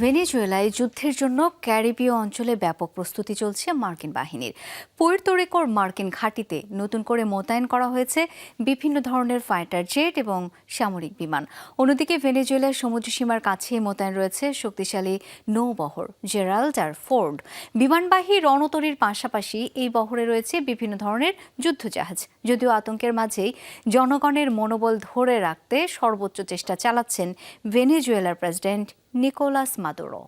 ভেনেজুয়েলায় যুদ্ধের জন্য ক্যারিবীয় অঞ্চলে ব্যাপক প্রস্তুতি চলছে মার্কিন বাহিনীর। পুয়ের্তোরিকোর মার্কিন ঘাঁটিতে নতুন করে মোতায়েন করা হয়েছে বিভিন্ন ধরনের ফাইটার জেট এবং সামরিক বিমান। অন্যদিকে ভেনেজুয়েলার সমুদ্রসীমার কাছেই মোতায়েন রয়েছে শক্তিশালী নৌবহর জেরাল্ড আর ফোর্ড। বিমানবাহী রণতরীর পাশাপাশি এই বহরে রয়েছে বিভিন্ন ধরনের যুদ্ধজাহাজ। যদিও আতঙ্কের মাঝেই জনগণের মনোবল ধরে রাখতে সর্বোচ্চ চেষ্টা চালাচ্ছেন ভেনেজুয়েলার president Nicolas Maduro.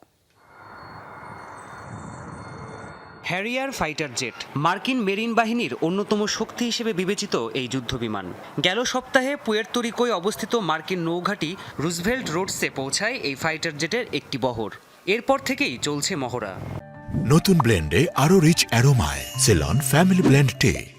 Harrier fighter jet মার্কিন মেরিন বাহিনীর অন্যতম শক্তি হিসেবে বিবেচিত এই যুদ্ধবিমান। গেল সপ্তাহে পুয়ের্তোরিকোয় অবস্থিত মার্কিন নৌঘাঁটি রুজভেল্ট রোডসে পৌঁছায় এই ফাইটার জেটের একটি বহর। এরপর থেকেই চলছে মহড়া। নতুন ব্লেন্ডে আরও রিচ অ্যারোমায় সেলন ফ্যামিলি ব্লেন্ড টে।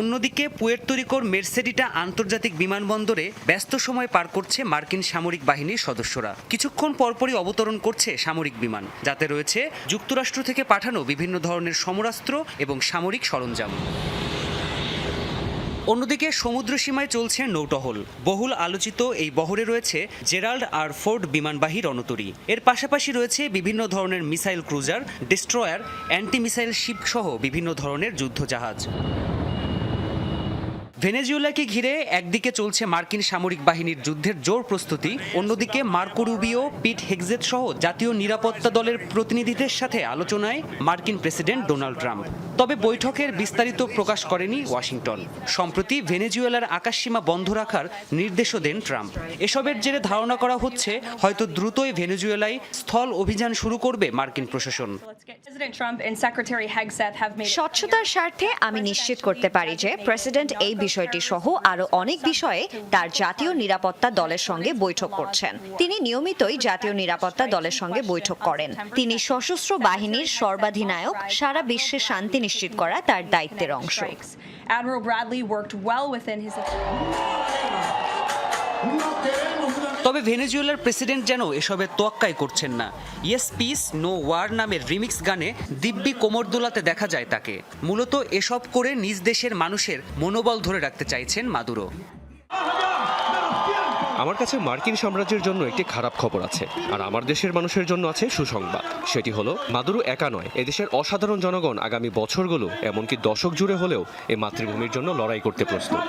অন্যদিকে পুয়ের্তরিকোর মের্সেডিটা আন্তর্জাতিক বিমানবন্দরে ব্যস্ত সময় পার করছে মার্কিন সামরিক বাহিনীর সদস্যরা। কিছুক্ষণ পরপরই অবতরণ করছে সামরিক বিমান, যাতে রয়েছে যুক্তরাষ্ট্র থেকে পাঠানো বিভিন্ন ধরনের সমরাস্ত্র এবং সামরিক সরঞ্জাম। অন্যদিকে সমুদ্র সীমায় চলছে নৌটহল। বহুল আলোচিত এই বহরে রয়েছে জেরাল্ড আর ফোর্ড বিমানবাহী রণতরী। এর পাশাপাশি রয়েছে বিভিন্ন ধরনের missile cruiser, destroyer anti missile ship সহ বিভিন্ন ধরনের যুদ্ধজাহাজ। ভেনেজুয়েলাকে ঘিরে একদিকে চলছে মার্কিন সামরিক বাহিনীর যুদ্ধের জোর প্রস্তুতি অন্যদিকে মার্কো রুবিও পিট হেগজেট সহ জাতীয় নিরাপত্তা দলের প্রতিনিধিদের সাথে আলোচনায় মার্কিন প্রেসিডেন্ট ডোনাল্ড ট্রাম্প। তবে বৈঠকের বিস্তারিত প্রকাশ করেনি ওয়াশিংটন। সম্প্রতি ভেনেজুয়েলার আকাশসীমা বন্ধ রাখার নির্দেশও দেন ট্রাম্প। এসবের জেরে ধারণা করা হচ্ছে হয়তো দ্রুতই ভেনেজুয়েলায় স্থল অভিযান শুরু করবে মার্কিন প্রশাসন। স্বচ্ছতার স্বার্থে আমি নিশ্চিত করতে পারি যে প্রেসিডেন্ট এই বিষয়টি সহ আরও অনেক বিষয়ে তার জাতীয় নিরাপত্তা দলের সঙ্গে বৈঠক করছেন তিনি নিয়মিতই জাতীয় নিরাপত্তা দলের সঙ্গে বৈঠক করেন তিনি সশস্ত্র বাহিনীর সর্বাধিনায়ক, সারা বিশ্বে শান্তি নিশ্চিত করা তার দায়িত্বের অংশ. Admiral Bradley worked well within his তবে ভেনেজুয়েলার প্রেসিডেন্ট যেন এসবের তোয়াক্কাই করছেন না। ইয়েস পিস নো ওয়ার নামের রিমিক্স গানে দিব্যি কোমর দোলাতে দেখা যায় তাকে। মূলত এসব করে নিজ দেশের মানুষের মনোবল ধরে রাখতে চাইছেন মাদুরো। আমার কাছে মার্কিন সাম্রাজ্যের জন্য একটি খারাপ খবর আছে, আর আমার দেশের মানুষের জন্য আছে সুসংবাদ। সেটি হলো, মাদুরো একা নয়, এদেশের অসাধারণ জনগণ আগামী বছরগুলো এমনকি দশক জুড়ে হলেও এ মাতৃভূমির জন্য লড়াই করতে প্রস্তুত।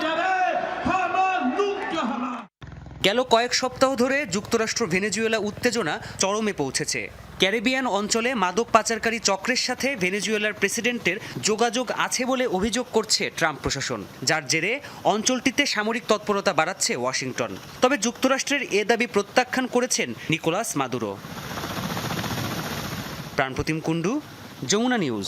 গেল কয়েক সপ্তাহ ধরে যুক্তরাষ্ট্র ভেনেজুয়েলা উত্তেজনা চরমে পৌঁছেছে। ক্যারিবিয়ান অঞ্চলে মাদক পাচারকারী চক্রের সাথে ভেনেজুয়েলার প্রেসিডেন্টের যোগাযোগ আছে বলে অভিযোগ করছে ট্রাম্প প্রশাসন, যার জেরে অঞ্চলটিতে সামরিক তৎপরতা বাড়াচ্ছে ওয়াশিংটন। তবে যুক্তরাষ্ট্রের এ দাবি প্রত্যাখ্যান করেছেন Nicolas Maduro. Pranpratim Kundu, Jamuna news.